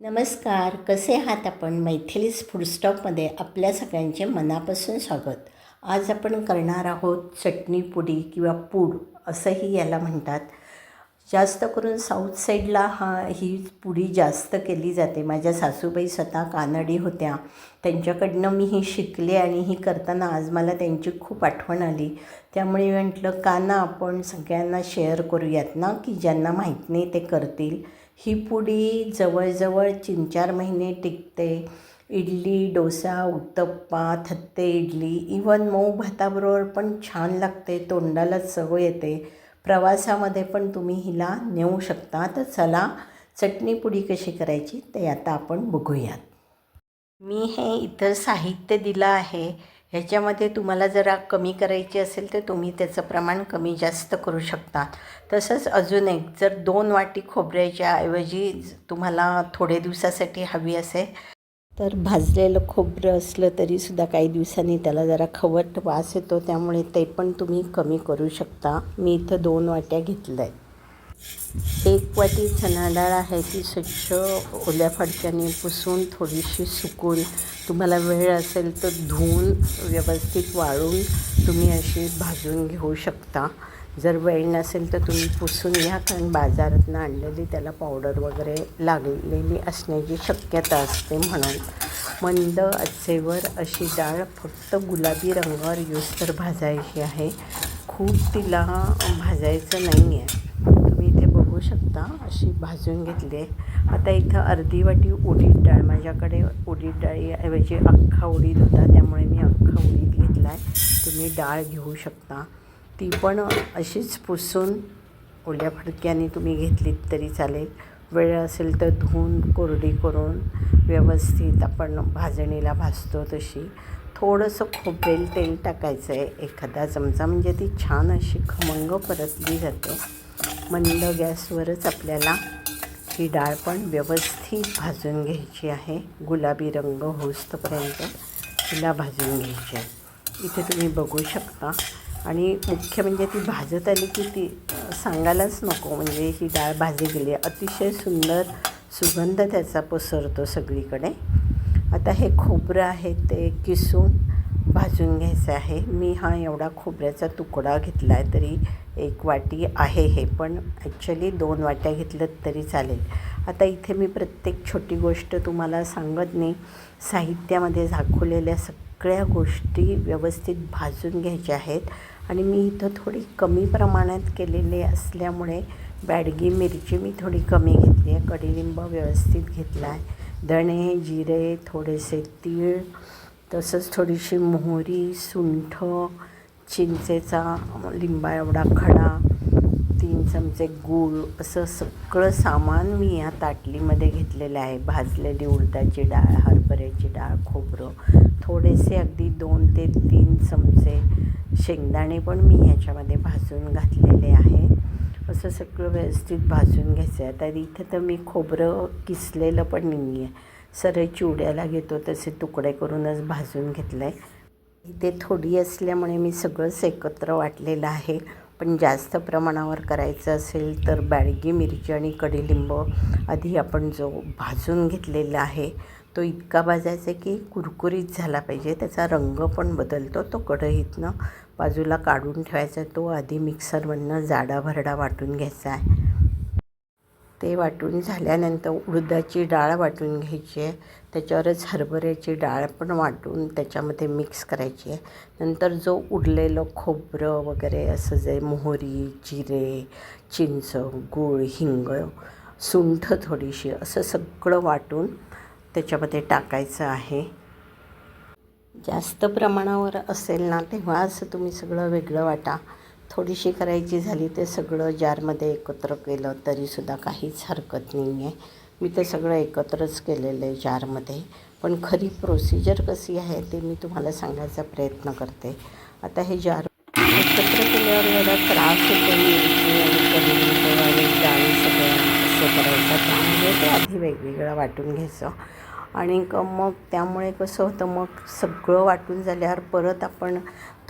नमस्कार कसे आहात आपण? मैथिलीस फूडस्टॉपमध्ये आपल्या सगळ्यांचे मनापासून स्वागत. आज आपण करणार आहोत चटणी पुडी किंवा पूड असंही याला म्हणतात. जास्त करून साऊथ साईडला हा ही पुडी जास्त केली जाते. माझ्या सासूबाई स्वतः कानडी होत्या. त्यांच्याकडनं मी ही शिकले आणि ही करताना आज मला त्यांची खूप आठवण आली. त्यामुळे मी म्हटलं का ना आपण सगळ्यांना शेअर करूयात ना की ज्यांना माहीत नाही ते करतील. ही पुडी जवळजवळ तीन चार महिने टिकते. इडली डोसा उत्तप्पा थत्ते इडली इवन मऊ भाताबरोबर पण छान लागते तोंडाला चव येते. प्रवासामध्ये पण तुम्ही हिला नेऊ शकता. तर चला चटणी पुडी कशी करायची ते आता आपण बघूयात. मी हे इतर साहित्य दिलं आहे. ह्याच्यामध्ये तुम्हाला जरा कमी करायची असेल तर तुम्ही त्याचं प्रमाण कमी जास्त करू शकता. तसंच अजून एक जर दोन वाटी खोबऱ्याच्या ऐवजी तुम्हाला थोडे दिवसासाठी हवी असेल तर भाजलेलं खोबरं असलं तरीसुद्धा काही दिवसांनी त्याला जरा खवट वास येतो त्यामुळे ते पण तुम्ही कमी करू शकता. मी इथं दोन वाट्या घेतल्या आहेत एक वाटी चणा डाळ आहे ती स्वच्छ ओल्या फडक्याने पुसून थोडीशी सुकून तुम्हाला वेळ असेल तर धुवून व्यवस्थित वाळून तुम्ही अशी भाजून घेऊ शकता. जर वेळ नसेल तर तुम्ही पुसून घ्या कारण बाजारातनं आणलेली त्याला पावडर वगैरे लागलेली असण्याची शक्यता असते म्हणून. मंद आचेवर अशी डाळ फक्त गुलाबी रंगावर यूज तर भाजायची आहे. खूप तिला भाजायचं नाही आहे शकता अशी भाजून घेतली आहे. आता इथं अर्धी वाटी उडीद डाळ माझ्याकडे उडीद डाळीऐवजी अख्खा उडीद होता त्यामुळे मी अख्खा उडीद घेतला आहे तुम्ही डाळ घेऊ शकता. ती पण अशीच पुसून ओल्या फडक्याने तुम्ही घेतलीत तरी चालेल. वेळ असेल तर धुवून कोरडी करून व्यवस्थित आपण भाजणीला भाजतो तशी. थोडंसं खोबरेल तेल टाकायचं आहे एखादा चमचा म्हणजे ती छान अशी खमंग परतली जाते. मंद गॅसवरच आपल्याला ही डाळ पण व्यवस्थित भाजून घ्यायची आहे. गुलाबी रंग होस्तपर्यंत तिला भाजून घ्यायची आहे. इथे तुम्ही बघू शकता. आणि मुख्य म्हणजे ती भाजत आली की ती सांगायलाच नको. म्हणजे ही डाळ भाजी गेली. अतिशय सुंदर सुगंध त्याचा पसरतो सगळीकडे. आता हे खोबरं आहे ते किसून भाजून घ्यायचं आहे. मी हा एवढा खोबऱ्याचा तुकडा घेतला आहे तरी एक वाटी आहे हे पण ॲक्च्युली दोन वाट्या घेतलं तरी चालेल. आता इथे मी प्रत्येक छोटी गोष्ट तुम्हाला सांगत नाही. साहित्यामध्ये दाखवलेल्या सगळ्या गोष्टी व्यवस्थित भाजून घ्यायच्या आहेत. आणि मी इथं थोडी कमी प्रमाणात केलेली असल्यामुळे बॅडगी मिरची मी थोडी कमी घेतली आहे. कडीलिंब व्यवस्थित घेतला आहे धणे जिरे थोडेसे तीळ तसंच थोडीशी मोहरी सुंठ चिंचेचा लिंबा एवढा खडा तीन चमचे गूळ असं सगळं सामान मी या ताटलीमध्ये घेतलेलं आहे. भाजलेली उडदाची डाळ हरभऱ्याची डाळ खोबरं. थोडेसे अगदी दोन ते तीन चमचे शेंगदाणे पण मी ह्याच्यामध्ये भाजून घातलेले आहे. असं सगळं व्यवस्थित भाजून घ्यायचं आहे. तर इथं तर मी खोबरं किसलेलं पण नाही आहे सरळ चिवड्याला घेतो तसे तुकडे करूनच भाजून घेतलं आहे इथे थोडी असल्यामुळे मी सगळंच एकत्र वाटलेलं आहे. पण जास्त प्रमाणावर करायचं असेल तर बॅडगी मिरची आणि कडीलिंब आधी आपण जो भाजून घेतलेला आहे तो इतका भाजायचा की कुरकुरीत झाला पाहिजे. त्याचा रंग पण बदलतो तो कढईतनं बाजूला काढून ठेवायचा तो आधी मिक्सरमधनं जाडाभरडा वाटून घ्यायचा आहे. ते वाटून झाल्यानंतर उडदाची डाळ वाटून घ्यायची आहे. त्याच्यावरच हरभऱ्याची डाळ पण वाटून त्याच्यामध्ये मिक्स करायची आहे. नंतर जो उडलेलं खोबरं वगैरे असं जे मोहरी जिरे चिंच गूळ हिंग सुंठ थोडीशी असं सगळं वाटून त्याच्यामध्ये टाकायचं आहे. जास्त प्रमाणावर असेल ना तेव्हा असं तुम्ही सगळं वेगळं वाटा. थोडीशी करायची झाली ते सगळं जारमध्ये एकत्र केलं तरीसुद्धा काहीच हरकत नाही आहे मी ते सगळं एकत्रच केलेलं आहे जारमध्ये. पण खरी प्रोसिजर कशी आहे ते मी तुम्हाला सांगायचा प्रयत्न करते. आता हे जार एकत्र केल्यावर जरा त्रास होतो मिरची आणि आणि डाळी सगळं असं करायचं. त्यामुळे ते आधी वेगवेगळं वाटून घ्यायचं. आणि क मग त्यामुळे कसं होतं मग सगळं वाटून झाल्यावर परत आपण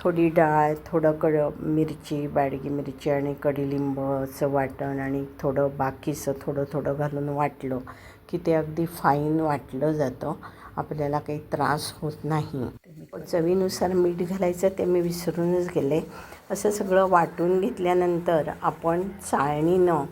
थोडी डाळ थोडं कड मिरची बाडगी मिरची आणि कडीलिंबाचं वाटण आणि थोडं बाकीचं थोडं थोडं घालून वाटलं की ते अगदी फाईन वाटलं जातं. आपल्याला काही त्रास होत नाही. चवीनुसार मीठ घालायचं ते मी विसरूनच गेले. असं सगळं वाटून घेतल्यानंतर आपण चाळणीनं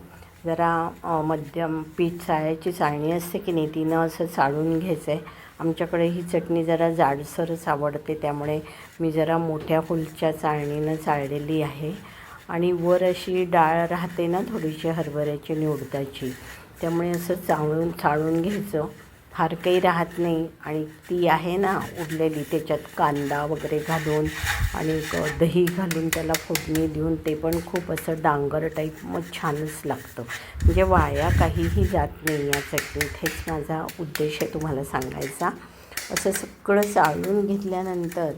जरा मध्यम पीठ चाळायची चाळणी असते की नाही तिनं असं चाळून घ्यायचं आहे आमच्याकडे ही चटणी जरा जाडसरच आवडते त्यामुळे मी जरा मोठ्या फुलच्या चाळणीनं चाळलेली आहे. आणि वर अशी डाळ राहते ना थोडीशी हरभऱ्याची आणि उडदाची त्यामुळे असं चाळून चाळून घ्यायचं. फार काही राहत नाही. आणि ती आहे ना उरलेली त्याच्यात कांदा वगैरे घालून आणि दही घालून त्याला फोडणी देऊन ते पण खूप असं डांगर टाईप मग छानच लागतं. म्हणजे वाया काहीही जात नाही या चटणीत. हेच माझा उद्देश आहे तुम्हाला सांगायचा. असं सगळं चाळून घेतल्यानंतर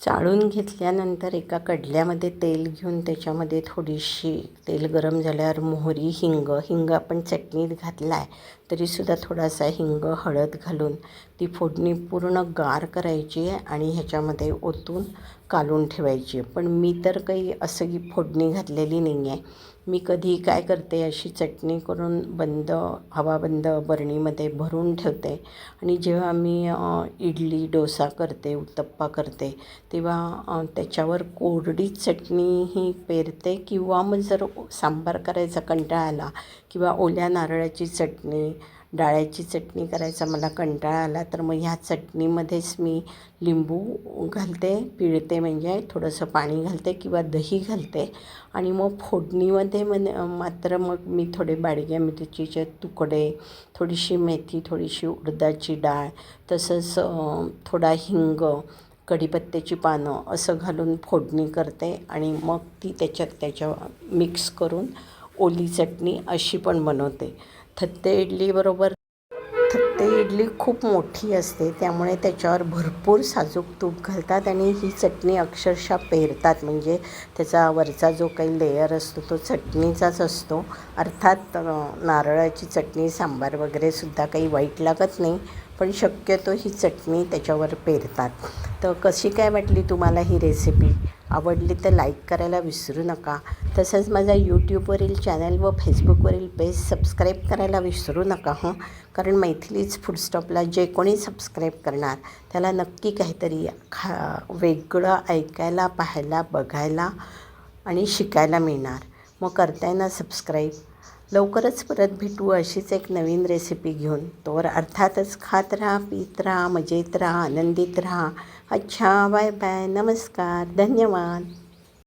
चाळून घेतल्यानंतर एका कडल्यामध्ये तेल घेऊन त्याच्यामध्ये थोडीशी तेल गरम झाल्यावर मोहरी हिंग हिंग आपण चटणीत घातला आहे तरीसुद्धा थोडासा हिंग हळद घालून ती फोडणी पूर्ण गार करायची आहे आणि ह्याच्यामध्ये ओतून कालून ठेवायची आहे. पण मी तर काही असं की फोडणी घातलेली नाही आहे. मी कधी काय करते अशी चटणी करून बंद हवाबंद बरणीमध्ये भरून ठेवते आणि जेव्हा मी इडली डोसा करते उत्तप्पा करते तेव्हा त्याच्यावर कोरडी चटणी ही पेरते किंवा मग जर सांबार करायचा कंटाळा आला किंवा ओल्या नारळाची चटणी डाळ्याची चटणी करायचा मला कंटाळा आला तर मग ह्या चटणीमध्येच मी लिंबू घालते पिळते म्हणजे थोडंसं पाणी घालते किंवा दही घालते. आणि मग फोडणीमध्ये मन मात्र मग मी थोडे बाडग्या मिरचीचे तुकडे थोडीशी मेथी थोडीशी उडदाची डाळ तसंच थोडा हिंग कढीपत्त्याची पानं असं घालून फोडणी करते. आणि मग ती त्याच्यात त्याच्या मिक्स करून ओली चटणी अशी पण बनवते. थत्ते इडलीबरोबर थत्ते इडली खूप मोठी असते त्यामुळे त्याच्यावर भरपूर साजूक तूप घालतात आणि ही चटणी अक्षरशः पेरतात. म्हणजे त्याचा वरचा जो काही लेयर असतो तो चटणीचाच असतो. अर्थात नारळाची चटणी सांबार वगैरे सुद्धा काही वाईट लागत नाही पण शक्यतो ही चटणी त्याच्यावर पेरतात. तर कशी काय वाटली तुम्हाला ही रेसिपी आवडली तर लाईक करायला विसरू नका. तसंच माझा यूट्यूबवरील चॅनल व फेसबुकवरील पेज सबस्क्राईब करायला विसरू नका हं. कारण मैथिलीच फूडस्टॉपला जे कोणी सबस्क्राईब करणार त्याला नक्की काहीतरी खा वेगळं ऐकायला पाहायला बघायला आणि शिकायला मिळणार. मग करताय ना सबस्क्राईब लवकरच परत भेटू अशीच एक नवीन रेसिपी घेऊन. तोवर अर्थातच खात राहा पीत राहा मजेत राहा आनंदित राहा. अच्छा बाय बाय नमस्कार. धन्यवाद.